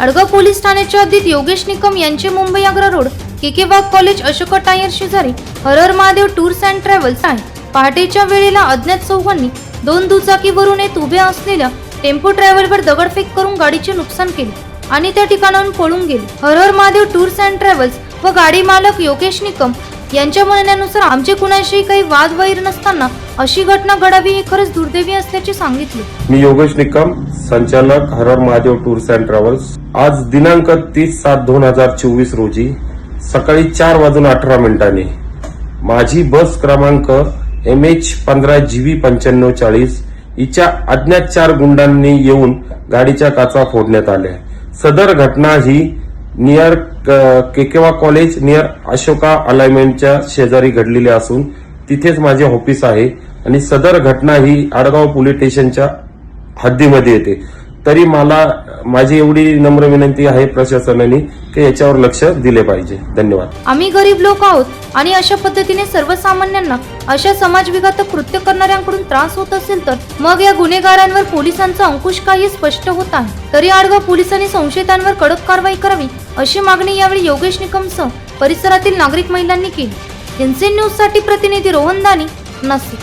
Adgaon police ठाण्याच्या हद्दीत योगेश निकम यांचे Mumbai Agra road K Wagh college Ashoka tyre शेजारी Harhar Mahadev tours and travels आहे. पहाटेच्या वेळेला अज्ञात चौघांनी दोन दुचाकीवरून येत उभ्या असलेल्या टेम्पो ट्रॅव्हलवर दगडफेक करून गाडीचे नुकसान केले आणि त्या ठिकाणाहून पळून गेले. Harhar Mahadev tours and travels व गाडी मालक योगेश निकम यांच्या म्हणण्यानुसार आमचे कुणाशी काही वाद वैर नसताना अशी घटना घडावी ही खरंच दुर्दैवी असल्याचे सांगितले. मी योगेश निकम संचालक Harhar Mahadev tours and travels. आज दिनांक तीस सात दोन हजार चोवीस रोजी सकाळी चार वाजून अठरा मिनिटांनी माझी बस क्रमांक एम एच पंधरा जी व्ही पंच्याण्णव चाळीस हिच्या अज्ञात चार गुंडांनी येऊन गाडीच्या काचा फोडण्यात आल्या. सदर घटना ही नियर केकेवा कॉलेज नियर अशोका अलाइनमेंटच्या शेजारी घडलेली असून तिथेच माझे ऑफिस आहे. आणि सदर घटना ही आडगाव पोलीस स्टेशनच्या हद्दीमध्ये येते. तरी मला माझी एवढी नम्र विनंती आहे प्रशासनाने की याच्यावर लक्ष दिले पाहिजे. धन्यवाद. आम्ही गरीब लोक आहोत आणि अशा पद्धतीने सर्वसामान्यांना अशा समाजविघातक कृत्य करणाऱ्यांकडून त्रास होत असेल तर मग या गुन्हेगारांवर पोलिसांचा अंकुश काही स्पष्ट होत आहे. तरी आडगाव पोलिसांनी संशयितांवर कडक कारवाई करावी अशी मागणी यावेळी योगेश निकमसह परिसरातील नागरिक महिलांनी केली. एनसीएन न्यूजसाठी प्रतिनिधी रोहन दानी नाशिक.